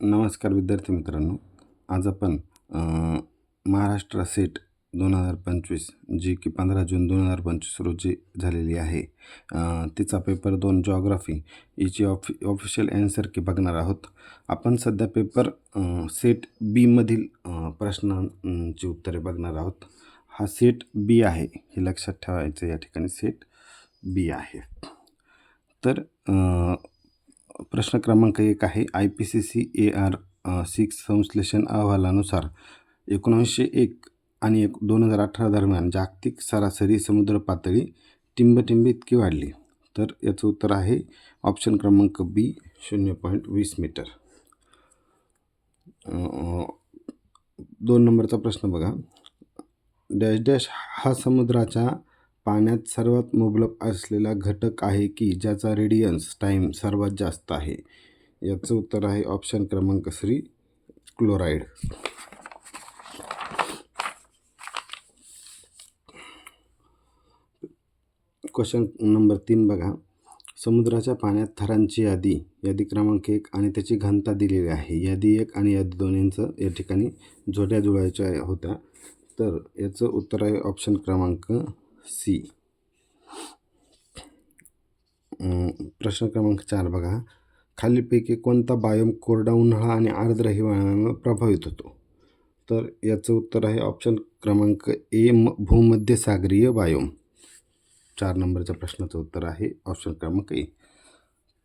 नमस्कार विद्यार्थी मित्रांनो. आज आपण महाराष्ट्र सेट दोन हजार पंचवीस जी की पंधरा जून दोन हजार पंचवीस रोजी झालेली आहे. तिचा पेपर दोन जॉग्राफी याची ऑफि ऑफिशियल ॲन्सर की बघणार आहोत. आपण सध्या पेपर सेट बीमधील प्रश्नांची उत्तरे बघणार आहोत. हा सेट बी आहे हे लक्षात ठेवायचं या ठिकाणी सेट बी आहे. तर प्रश्न क्रमांक एक आहे. I P C C A R six संश्लेषण अहवालानुसार एकोणीसशे एक आणि एक दोन हजार अठरा दरम्यान जागतिक सरासरी समुद्र पातळी टिंबटिंब इतकी वाढली. तर याचं उत्तर आहे ऑप्शन क्रमांक बी शून्य पॉईंट वीस मीटर. दोन नंबरचा प्रश्न बघा. डॅश डॅश हा समुद्राच्या पाण्यात सर्वात मुबलक असलेला घटक आहे की ज्याचा रेडियन्स टाईम सर्वात जास्त आहे. याचं उत्तर आहे ऑप्शन क्रमांक श्री क्लोराईड क्वेश्चन नंबर तीन बघा. समुद्राच्या पाण्यात थरांची यादी यादी क्रमांक एक आणि त्याची घनता दिलेली आहे. यादी एक आणि यादी दोन यांचं या ठिकाणी जोड्या जुळायच्या होत्या. तर याचं उत्तर आहे ऑप्शन क्रमांक सी. प्रश्न क्रमांक चार बघा. खालीलपैकी कोणता बायोम कोरडा उन्हाळा आणि आर्द्र हिवाळ्यानं प्रभावित होतो? तर याचं उत्तर आहे ऑप्शन क्रमांक ए म भूमध्य सागरीय बायोम. चार नंबरच्या प्रश्नाचं उत्तर आहे ऑप्शन क्रमांक ए.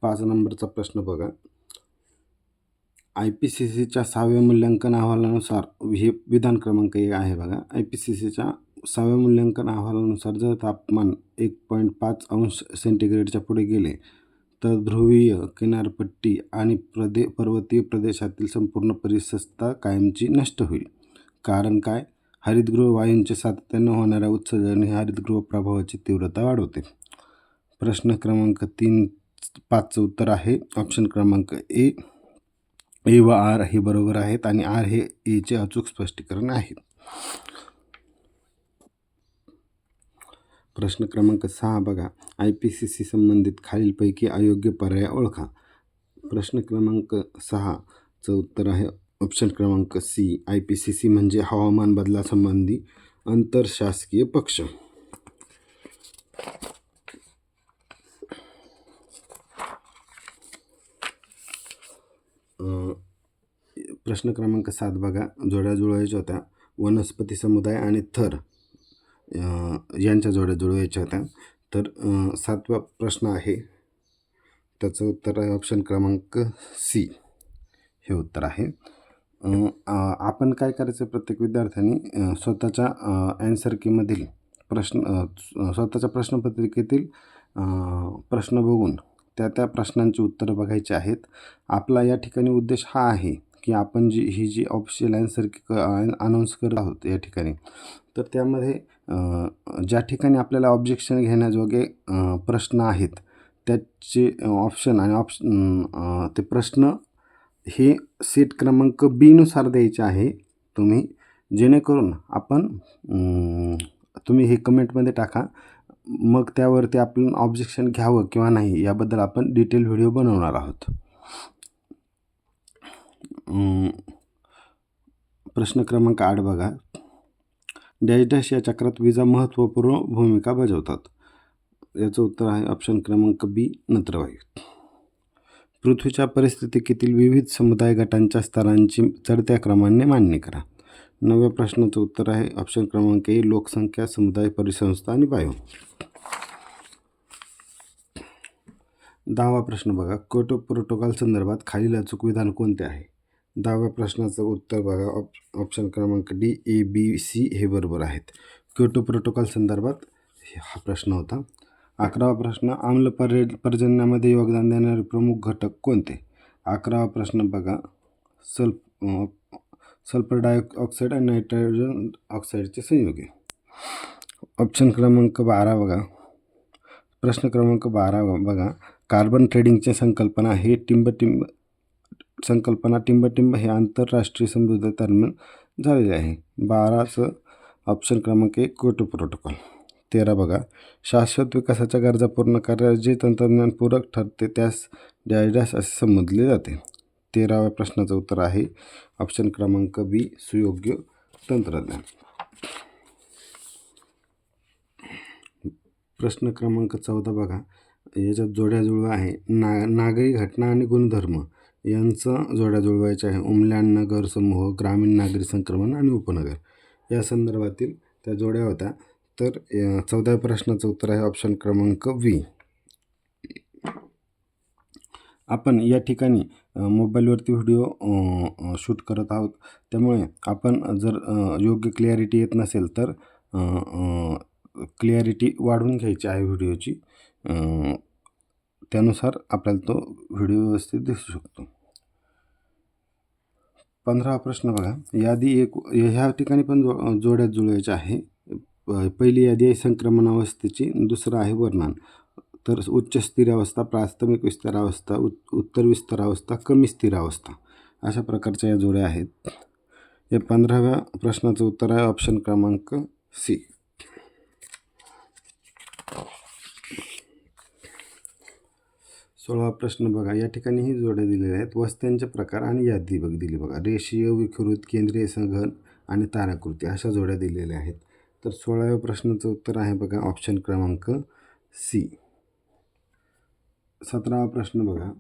पाच नंबरचा प्रश्न बघा. आय पी सी सीच्या सहाव्या मूल्यांकन अहवालानुसार हे विधान क्रमांक एक आहे बघा. आय पी सी सीच्या सहाव्या मूल्यांकन अहवालानुसार जर तापमान एक पॉईंट पाच अंश सेंटीग्रेडच्या पुढे गेले तर ध्रुवीय किनारपट्टी आणि प्रदे पर्वतीय प्रदेशातील संपूर्ण परिसंस्था कायमची नष्ट होईल. कारण काय? हरितगृह वायूंचे सातत्यानं होणाऱ्या उत्सर्जन हे हरितगृह प्रभावाची तीव्रता वाढवते. प्रश्न क्रमांक तीन पाचचं उत्तर आहे. ऑप्शन क्रमांक ए ए व आर हे बरोबर आहेत आणि आर हे एचे अचूक स्पष्टीकरण आहे. प्रश्न क्रमांक सहा बघा. आय पी सी सी संबंधित खालीलपैकी अयोग्य पर्याय ओळखा. प्रश्न क्रमांक सहाचं उत्तर आहे. ऑप्शन क्रमांक C I P C C म्हणजे हवामान बदलासंबंधी आंतरशासकीय पक्ष. प्रश्न क्रमांक सात बघा. जोड्या जुळवायच्या होत्या. वनस्पती समुदाय आणि थर. यांच्या जोड्या जुळवायच्या होत्या. तर सातवा प्रश्न आहे. त्याचं उत्तर आहे ऑप्शन क्रमांक सी हे उत्तर आहे. आपण काय करायचं प्रत्येक विद्यार्थ्यांनी स्वतःच्या ॲन्सर कीमधील प्रश्न स्वतःच्या प्रश्नपत्रिकेतील प्रश्न बघून त्या त्या प्रश्नांची उत्तरं बघायची आहेत. आपला या ठिकाणी उद्देश हा आहे की आपण जी ही जी ऑफिशियल ॲन्सर की अनाऊन्स करत आहोत या ठिकाणी तर त्यामध्ये ज्या ठिकाणी आपल्याला ऑब्जेक्शन घेण्याजोगे प्रश्न आहेत त्याचे ऑप्शन आणि ऑप्शन ते प्रश्न हे सीट क्रमांक बीनुसार द्यायचे आहे तुम्ही जेणेकरून आपण तुम्ही हे कमेंटमध्ये टाका मग त्यावरती आपण ऑब्जेक्शन घ्यावं किंवा नाही याबद्दल आपण डिटेल व्हिडिओ बनवणार आहोत. प्रश्न क्रमांक आठ बघा. डॅश डॅश या चक्रात विजा महत्त्वपूर्ण भूमिका बजावतात. याचं उत्तर आहे ऑप्शन क्रमांक बी नत्रवायू पृथ्वीच्या परिस्थितीकीतील विविध समुदाय गटांच्या स्तरांची चढत्या क्रमाने मांडणी करा. नव्या प्रश्नाचं उत्तर आहे ऑप्शन क्रमांक ए लोकसंख्या समुदाय परिसंस्था आणि वायू. दहावा प्रश्न बघा. कोटो प्रोटोकॉल संदर्भात खालील अचूक विधान कोणते आहे? दहाव्या प्रश्नाचं उत्तर बघा. ऑप ऑप्शन क्रमांक डी ए बी सी हे बरोबर आहेत. क्योटो प्रोटोकॉल संदर्भात हा प्रश्न होता. अकरावा प्रश्न आम्ल पर्य पर्जन्यामध्ये योगदान देणारे प्रमुख घटक कोणते? अकरावा प्रश्न बघा. सल्फ सल्फर डायऑक्साईड आणि नायट्रोजन ऑक्साईडचे संयोगे ऑप्शन क्रमांक बारा बघा. प्रश्न क्रमांक बारा बघा. कार्बन ट्रेडिंगची संकल्पना हे टिंबटिंब संकल्पना टिंबटिंब हे आंतरराष्ट्रीय समजुतीदरम्यान दरम्यान झालेले आहे. बाराचं ऑप्शन क्रमांक एक क्योटो प्रोटोकॉल तेरा बघा. शाश्वत विकासाच्या गरजा पूर्ण करण्यास जे तंत्रज्ञान पूरक ठरते त्यास डॅश डॅश असे संबोधले जाते. तेराव्या प्रश्नाचं उत्तर आहे. ऑप्शन क्रमांक बी सुयोग्य तंत्रज्ञान. प्रश्न क्रमांक चौदा बघा. याच्यात जोड्या जुळवा आहे. ना नागरी घटना आणि गुणधर्म. यांचा जोड्या जुळवायच्या आहे. उमल्यान नगर समूह ग्रामीण नागरी संक्रमण आणि उपनगर. या संदर्भातील त्या जोड्या होत्या. तर अ, चौदाव्या प्रश्नाचं उत्तर आहे ऑप्शन क्रमांक वी आपण या ठिकाणी मोबाईलवरती व्हिडिओ शूट करत आहोत. त्यामुळे आपण जर योग्य क्लिअरिटी येत नसेल तर क्लिअरिटी वाढवून घ्यायची आहे व्हिडिओची. त्यानुसार आपल्याला तो व्हिडिओ व्यवस्थित दिसू शकतो. पंधरा प्रश्न बघा. यादी एक ह्या ठिकाणी पण जो जोड्यात जुळवायची आहे. पहिली यादी आहे संक्रमणावस्थेची दुसरं आहे वर्णन. तर उच्च स्थिरावस्था प्राथमिक विस्तारावस्था उत् उत्तर विस्तारावस्था कमी स्थिरावस्था अशा प्रकारच्या या जोड्या आहेत. या पंधराव्या प्रश्नाचं उत्तर आहे ऑप्शन क्रमांक सी. सोळावा प्रश्न बघा. या ठिकाणीही जोड्या दिलेल्या आहेत. वस्त्यांचे प्रकार आणि यादी बघ दिली बघा. रेषीय विकृत केंद्रीय संघन आणि ताराकृती अशा जोड्या दिलेल्या आहेत. तर सोळाव्या प्रश्नाचं उत्तर आहे बघा. ऑप्शन क्रमांक सी सतरावा प्रश्न बघा.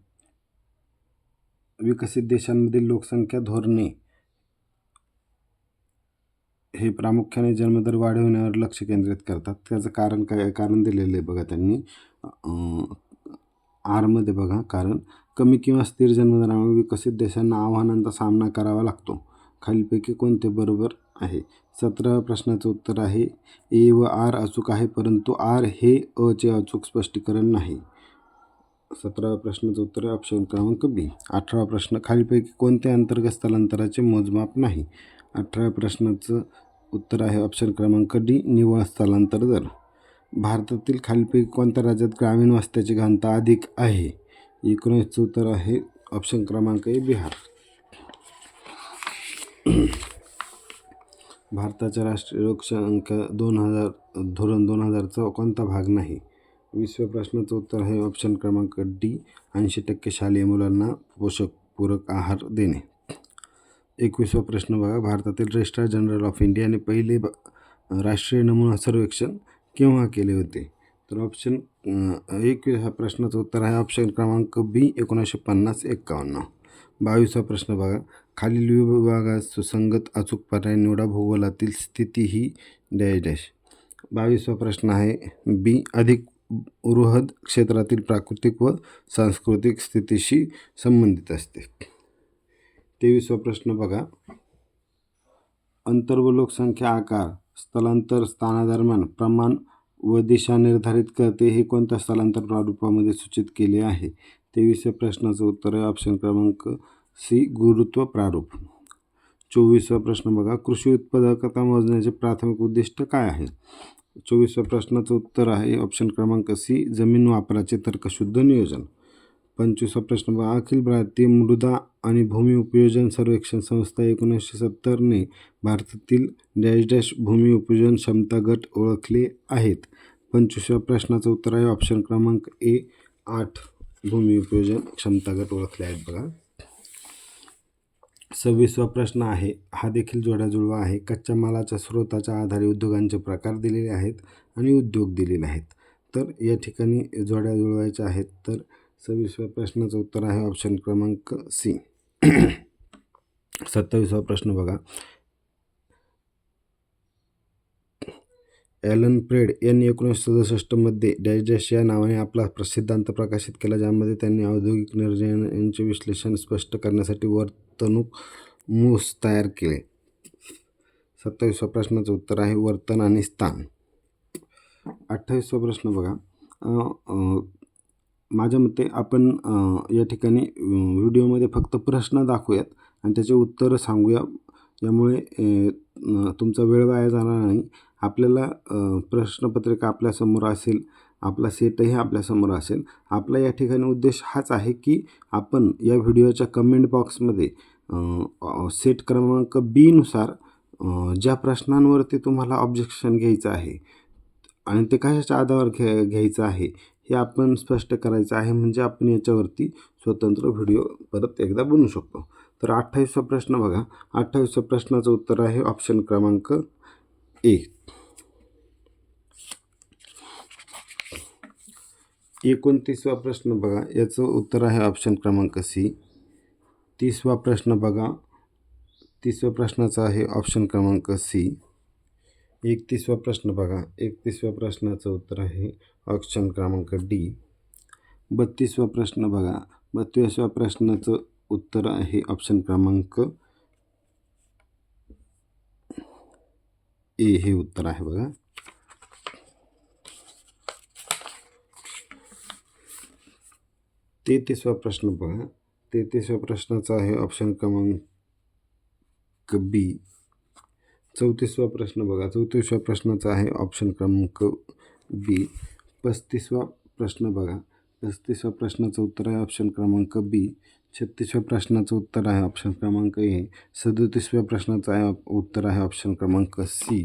विकसित देशांमधील लोकसंख्या धोरणे. हे प्रामुख्याने जन्मदर वाढवण्यावर लक्ष केंद्रित करतात. त्याचं कारण काय कारण दिलेलं आहे बघा त्यांनी. आरमध्ये बघा कारण कमी किंवा स्थिर जन्मदरामुळे विकसित देशांना आव्हानांचा सामना करावा लागतो. खालीलपैकी कोणते बरोबर आहे? सतरा प्रश्नाचं उत्तर आहे ए व आर अचूक आहे परंतु आर हे अचे अचूक स्पष्टीकरण नाही. सतराव्या प्रश्नाचं उत्तर आहे ऑप्शन क्रमांक बी. अठरा प्रश्न खालीलपैकी कोणत्या अंतर्गत स्थलांतराचे मोजमाप नाही? अठराव्या प्रश्नाचं उत्तर आहे ऑप्शन क्रमांक डी निव्वळ स्थलांतर दर. भारतातील खालीलपैकी कोणत्या राज्यात ग्रामीण वस्त्याची घनता अधिक आहे? एकोणीसचं उत्तर आहे. ऑप्शन क्रमांक ए बिहार. भारताच्या राष्ट्रीय लोकसंख्या दोन हजार धोरण दोन हजारचा कोणता भाग नाही? वीसव्या प्रश्नाचं उत्तर आहे. ऑप्शन क्रमांक डी ऐंशी टक्के शालेय मुलांना पोषक पूरक आहार देणे. एकविसवा प्रश्न बघा. भारतातील रजिस्ट्रार जनरल ऑफ इंडियाने पहिले ब राष्ट्रीय नमुना सर्वेक्षण केव्हा केले होते? तर ऑप्शन एकवीस ह्या प्रश्नाचं उत्तर आहे. ऑप्शन क्रमांक बी एकोणीसशे पन्नास एक्कावन्न. बावीसवा प्रश्न बघा. खालील विभागात सुसंगत अचूक पर्याय निवडा. भूगोलातील स्थिती ही डॅश डॅश बावीसवा प्रश्न आहे. बी अधिक बृहद क्षेत्रातील प्राकृतिक व सांस्कृतिक स्थितीशी संबंधित असते. तेवीसवा प्रश्न बघा. अंतर्व व लोकसंख्या आकार. स्थलांतर स्थानादरम्यान प्रमाण व दिशा निर्धारित करते हे कोणत्या स्थलांतर प्रारूपामध्ये सूचित केले आहे? तेवीसव्या प्रश्नाचं उत्तर आहे. ऑप्शन क्रमांक सी गुरुत्व प्रारूप. चोवीसवा प्रश्न बघा. कृषी उत्पादकता मोजण्याचे प्राथमिक उद्दिष्ट काय आहे? चोवीसव्या प्रश्नाचं उत्तर आहे. ऑप्शन क्रमांक सी जमीन वापराचे तर्कशुद्ध नियोजन. पंचवीसवा प्रश्न बघा. अखिल भारतीय मृदा आणि भूमी उपयोजन सर्वेक्षण संस्था एकोणीसशे सत्तरने भारतातील डॅश डॅश भूमी उपयोजन क्षमता गट ओळखले आहेत. पंचवीसव्या प्रश्नाचं उत्तर आहे ऑप्शन क्रमांक ए आठ भूमी उपयोजन क्षमता गट ओळखले आहेत बघा. सव्वीसवा प्रश्न आहे हा देखील जोड्या जुळवा आहे. कच्च्या मालाच्या स्रोताच्या आधारे उद्योगांचे प्रकार दिलेले आहेत आणि उद्योग दिलेले आहेत. तर या ठिकाणी जोड्या जुळवायच्या आहेत तर सव्वीसव्या प्रश्नाचं उत्तर आहे ऑप्शन क्रमांक सी. सत्तावीसवा प्रश्न बघा. ॲलन प्रेड यांनी एकोणीसशे सदुसष्टमध्ये डॅश डॅश या नावाने आपला प्रसिद्धांत प्रकाशित केला ज्यामध्ये त्यांनी औद्योगिक निर्णयांचे विश्लेषण स्पष्ट करण्यासाठी वर्तणूक मूस तयार केले. सत्तावीसवा प्रश्नाचं उत्तर आहे वर्तन आणि स्थान. अठ्ठावीसवा प्रश्न बघा. माझ्या मते आपण या ठिकाणी व्हिडिओमध्ये फक्त प्रश्न दाखवूयात आणि त्याचे उत्तरं सांगूया. यामुळे तुमचा वेळ वाया जाणार नाही. आपल्याला प्रश्नपत्रिका आपल्यासमोर असेल आपला सेटही आपल्यासमोर असेल. आपला या ठिकाणी उद्देश हाच आहे की आपण या व्हिडिओच्या कमेंट बॉक्समध्ये सेट क्रमांक बीनुसार ज्या प्रश्नांवरती तुम्हाला ऑब्जेक्शन घ्यायचं आहे आणि ते कशाच्या आधारावर घ्या घ्यायचं आहे हे आपण स्पष्ट करायचं आहे. म्हणजे आपण याच्यावरती स्वतंत्र व्हिडिओ परत एकदा बनवू शकतो. तर अठ्ठावीसवा प्रश्न बघा. अठ्ठावीसव्या प्रश्नाचं उत्तर आहे ऑप्शन क्रमांक ए. एकोणतीसवा प्रश्न बघा. याचं उत्तर आहे ऑप्शन क्रमांक सी. तीसवा प्रश्न बघा. तिसव्या प्रश्नाचा आहे ऑप्शन क्रमांक सी. एकतीसवा प्रश्न बघा. एकतीसव्या प्रश्नाचं उत्तर आहे ऑप्शन क्रमांक डी. बत्तीसवा प्रश्न बघा. बत्तीसव्या प्रश्नाचं उत्तर आहे ऑप्शन क्रमांक ए हे उत्तर आहे बघा. तेहतीसवा प्रश्न बघा. तेहतीसव्या प्रश्नाचा आहे ऑप्शन क्रमांक बी. चौतीसवा प्रश्न बघा. चौतीसव्या प्रश्नाचा आहे ऑप्शन क्रमांक बी पस्तीसवा प्रश्न बघा. पस्तीसव्या प्रश्नाचं उत्तर आहे ऑप्शन क्रमांक बी छत्तीसव्या प्रश्नाचं उत्तर आहे ऑप्शन क्रमांक ए सदोतीसव्या प्रश्नाचं आहे ऑप- उत्तर आहे ऑप्शन क्रमांक सी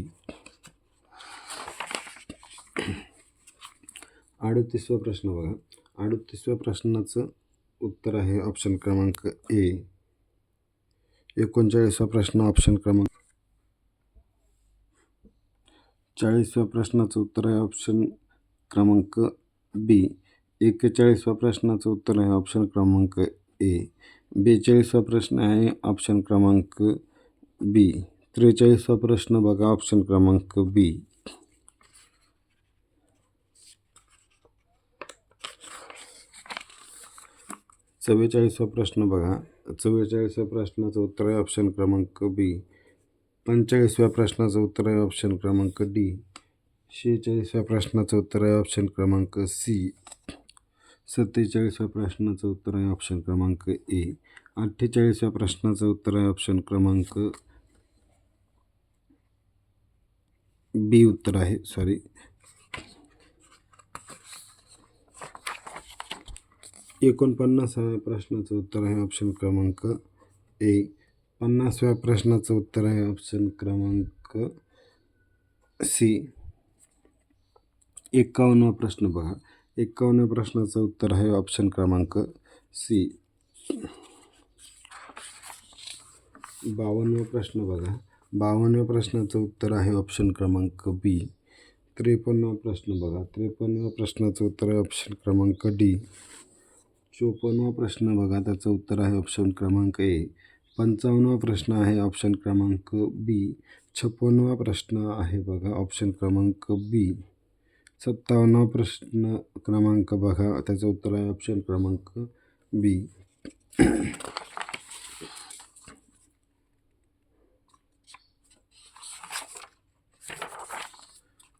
अडतीसवा प्रश्न बघा. अडतीसव्या प्रश्नाचं उत्तर आहे ऑप्शन क्रमांक ए एकोणचाळीसवा प्रश्न ऑप्शन क्रमांक चाळीसव्या प्रश्नाचं उत्तर आहे ऑप्शन क्रमांक बी एकेचाळीसव्या प्रश्नाचं उत्तर आहे ऑप्शन क्रमांक ए बेचाळीसवा प्रश्न आहे ऑप्शन क्रमांक बी त्रेचाळीसवा प्रश्न बघा ऑप्शन क्रमांक बी चव्वेचाळीसवा प्रश्न बघा. चव्वेचाळीसव्या प्रश्नाचं उत्तर आहे ऑप्शन क्रमांक बी पंचेचाळीसव्या प्रश्नाचं उत्तर आहे ऑप्शन क्रमांक डी शेहेचाळीसव्या प्रश्नाचं उत्तर आहे ऑप्शन क्रमांक सी सत्तेचाळीसव्या प्रश्नाचं उत्तर आहे ऑप्शन क्रमांक ए अठ्ठेचाळीसव्या प्रश्नाचं उत्तर आहे ऑप्शन क्रमांक बी उत्तर आहे सॉरी एकोणपन्नासाव्या प्रश्नाचं उत्तर आहे ऑप्शन क्रमांक ए पन्नासव्या प्रश्नाचं उत्तर आहे ऑप्शन क्रमांक सी एकावन्नवा प्रश्न बघा. एकावन्नव्या प्रश्नाचं उत्तर आहे ऑप्शन क्रमांक सी बावन्नवा प्रश्न बघा. बावन्नव्या प्रश्नाचं उत्तर आहे ऑप्शन क्रमांक बी त्रेपन्नवा प्रश्न बघा. त्रेपन्नव्या प्रश्नाचं उत्तर आहे ऑप्शन क्रमांक डी चोपन्नवा प्रश्न बघा. त्याचं उत्तर आहे ऑप्शन क्रमांक ए पंचावन्नवा प्रश्न आहे ऑप्शन क्रमांक बी. छप्पन्नवा प्रश्न आहे बघा ऑप्शन क्रमांक बी. सत्तावन्नवा प्रश्न क्रमांक बघा त्याचं उत्तर आहे ऑप्शन क्रमांक बी.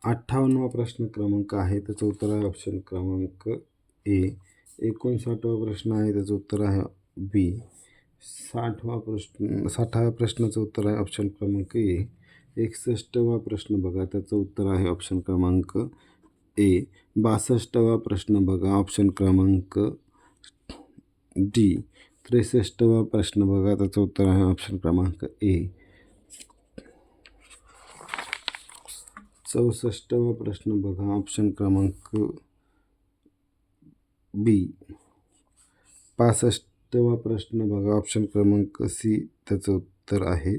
अठ्ठावन्नवा प्रश्न क्रमांक आहे त्याचं उत्तर आहे ऑप्शन क्रमांक ए. एकोणसाठवा प्रश्न आहे त्याचं उत्तर आहे बी. साठवा प्रश्न साठाव्या प्रश्नाचं उत्तर आहे ऑप्शन क्रमांक ए एकसष्टवा प्रश्न बघा त्याचं उत्तर आहे ऑप्शन क्रमांक ए बासष्टवा प्रश्न बघा ऑप्शन क्रमांक डी त्रेसष्टवा प्रश्न बघा त्याचं उत्तर आहे ऑप्शन क्रमांक ए चौसष्टवा प्रश्न बघा ऑप्शन क्रमांक बी पासष्ट तेव्हा प्रश्न बघा. ऑप्शन क्रमांक सी त्याचं उत्तर आहे.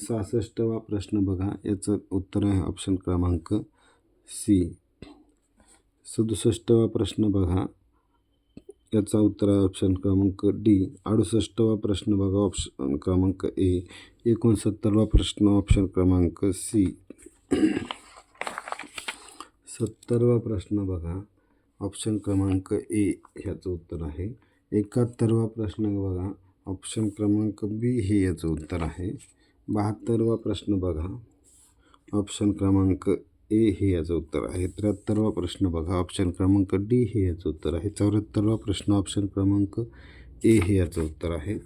सहासष्टवा प्रश्न बघा. याचं उत्तर आहे ऑप्शन क्रमांक सी सदुसष्टवा प्रश्न बघा. याचा उत्तर आहे ऑप्शन क्रमांक डी अडुसष्टवा प्रश्न बघा. ऑप्शन क्रमांक ए एकोणसत्तरवा प्रश्न ऑप्शन क्रमांक सी सत्तरवा प्रश्न बघा. ऑप्शन क्रमांक ए ह्याचं उत्तर आहे. एकाहत्तरवा प्रश्न बघा. ऑप्शन क्रमांक बी हे याचं उत्तर आहे. बहात्तरवा प्रश्न बघा. ऑप्शन क्रमांक ए हे याचं उत्तर आहे. त्र्याहत्तरवा प्रश्न बघा. ऑप्शन क्रमांक डी हे याचं उत्तर आहे. चौऱ्याहत्तरवा प्रश्न ऑप्शन क्रमांक ए हे याचं उत्तर आहे.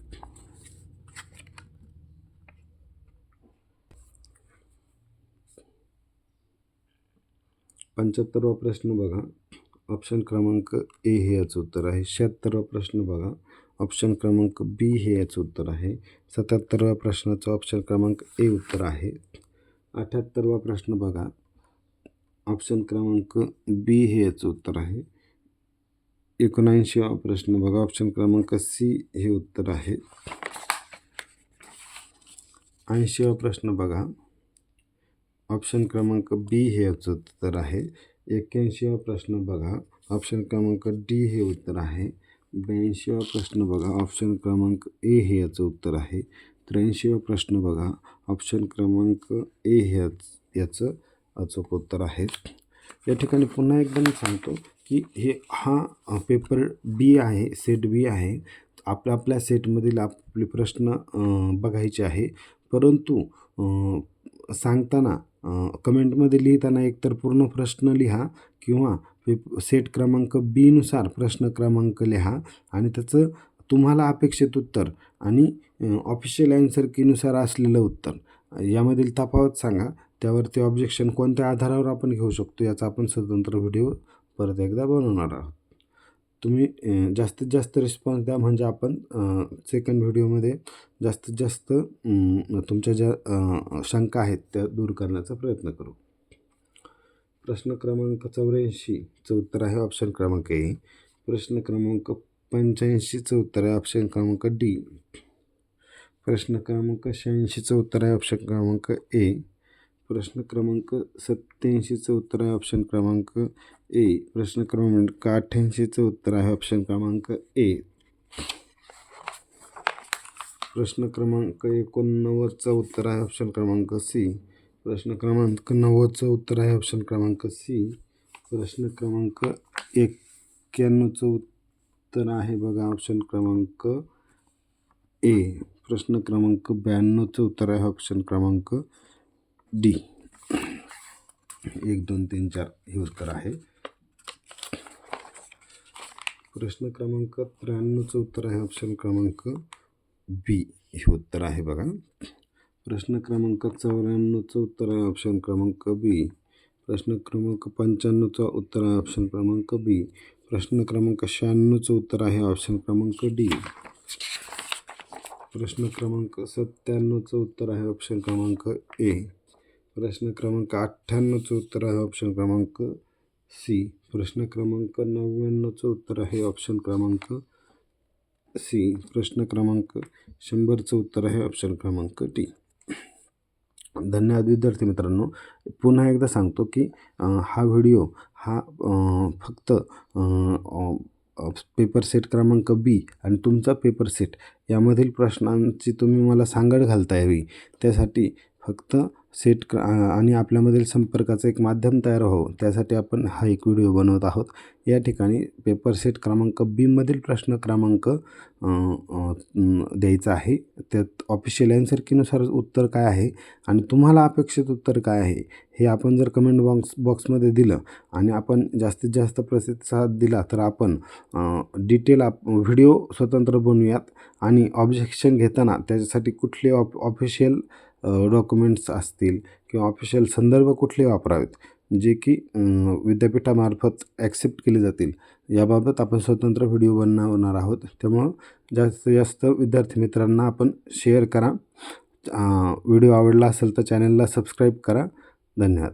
पंच्याहत्तरवा प्रश्न बघा. ऑप्शन क्रमांक ए हे याचं उत्तर आहे. शहात्तरवा प्रश्न बघा. ऑप्शन क्रमांक बी हे याचं उत्तर आहे. सत्याहत्तरव्या प्रश्नाचं ऑप्शन क्रमांक ए उत्तर आहे. अठ्याहत्तरवा प्रश्न बघा. ऑप्शन क्रमांक बी हे याचं उत्तर आहे. एकोणऐंशीवा प्रश्न बघा. ऑप्शन क्रमांक सी हे उत्तर आहे. ऐंशीवा प्रश्न बघा. ऑप्शन क्रमांक बी हे याचं उत्तर आहे. एक्क्याऐंशीवा प्रश्न बघा. ऑप्शन क्रमांक डी हे उत्तर आहे. ब्याऐंशीवा प्रश्न बघा. ऑप्शन क्रमांक ए हे याचं उत्तर आहे. त्र्याऐंशीवा प्रश्न बघा. ऑप्शन क्रमांक ए हे याच- याचं अचूक उत्तर आहे. या ठिकाणी पुन्हा एकदा मी सांगतो की हे हा पेपर बी आहे सेट बी आहे. आपल्या आपल्या सेटमधील आपले प्रश्न बघायचे आहे. परंतु सांगताना कमेंटमध्ये लिहिताना एकतर पूर्ण प्रश्न लिहा किंवा पेप सेट क्रमांक बीनुसार प्रश्न क्रमांक लिहा आणि त्याचं तुम्हाला अपेक्षित उत्तर आणि ऑफिशियल अँसर कीनुसार असलेलं उत्तर. यामधील तफावत सांगा. त्यावरती ऑब्जेक्शन कोणत्या आधारावर आपण घेऊ शकतो याचा आपण स्वतंत्र व्हिडिओ परत एकदा बनवणार आहोत. तुम्ही जास्तीत जास्त रिस्पॉन्स द्या. म्हणजे आपण सेकंड व्हिडिओमध्ये जास्तीत जास्त तुमच्या ज्या शंका आहेत त्या दूर करण्याचा प्रयत्न करू. प्रश्न क्रमांक चौऱ्याऐंशीचं उत्तर आहे ऑप्शन क्रमांक ए. प्रश्न क्रमांक पंच्याऐंशीचं उत्तर आहे ऑप्शन क्रमांक डी. प्रश्न क्रमांक शहाऐंशीचं उत्तर आहे ऑप्शन क्रमांक ए. प्रश्न क्रमांक सत्याऐंशीचं उत्तर आहे ऑप्शन क्रमांक ए प्रश्न क्रमांक अठ्ठ्याऐंशीचं उत्तर आहे ऑप्शन क्रमांक ए प्रश्न क्रमांक एकोणनव्वदचं उत्तर आहे ऑप्शन क्रमांक सी प्रश्न क्रमांक नव्वदचं उत्तर आहे ऑप्शन क्रमांक सी प्रश्न क्रमांक एक्क्याण्णवचं उत्तर आहे बघा ऑप्शन क्रमांक ए प्रश्न क्रमांक ब्याण्णवचं उत्तर आहे ऑप्शन क्रमांक डी एक, दोन, तीन, चार हे उत्तर आहे प्रश्न क्रमांक त्र्याण्णवचं उत्तर आहे ऑप्शन क्रमांक बी हे उत्तर आहे बघा. प्रश्न क्रमांक चौऱ्याण्णवचं उत्तर आहे ऑप्शन क्रमांक बी प्रश्न क्रमांक पंच्याण्णवचं उत्तर आहे ऑप्शन क्रमांक बी प्रश्न क्रमांक शहाण्णवचं उत्तर आहे ऑप्शन क्रमांक डी प्रश्न क्रमांक सत्त्याण्णवचं उत्तर आहे ऑप्शन क्रमांक ए प्रश्न क्रमांक अठ्ठ्याण्णवचं उत्तर आहे ऑप्शन क्रमांक सी प्रश्न क्रमांक नव्याण्णवचं उत्तर आहे ऑप्शन क्रमांक सी प्रश्न क्रमांक शंभरचं उत्तर आहे ऑप्शन क्रमांक डी धन्यवाद विद्यार्थी मित्रांनो. पुन्हा एकदा सांगतो की हा व्हिडिओ हा फक्त पेपर सेट क्रमांक बी आणि तुमचा पेपर सेट यामधील प्रश्नांची तुम्ही मला सांगड घालता यावी त्यासाठी फक्त सेट क आणि आपल्यामधील संपर्काचं एक माध्यम तयार व्हावं. त्यासाठी आपण हा एक व्हिडिओ बनवत आहोत. या ठिकाणी पेपर सेट क्रमांक बीमधील प्रश्न क्रमांक द्यायचा आहे. त्यात ऑफिशियल ॲन्सर कीनुसार उत्तर काय आहे आणि तुम्हाला अपेक्षित उत्तर काय आहे हे आपण जर कमेंट बॉक्स बॉक्समध्ये दिलं आणि आपण जास्तीत जास्त प्रतिसाद दिला तर आपण डिटेल आप व्हिडिओ स्वतंत्र बनवूयात आणि ऑब्जेक्शन घेताना त्याच्यासाठी कुठले ऑफ ऑफिशियल डॉक्युमेंट्स असतील किंवा ऑफिशियल संदर्भ कुठले वापरावेत जे की विद्यापीठामार्फत ॲक्सेप्ट केले जातील याबाबत आपण स्वतंत्र व्हिडिओ बनवणार आहोत. त्यामुळं जास्तीत जास्त विद्यार्थी मित्रांना आपण शेअर करा. व्हिडिओ आवडला असेल तर चॅनलला सबस्क्राईब करा. धन्यवाद.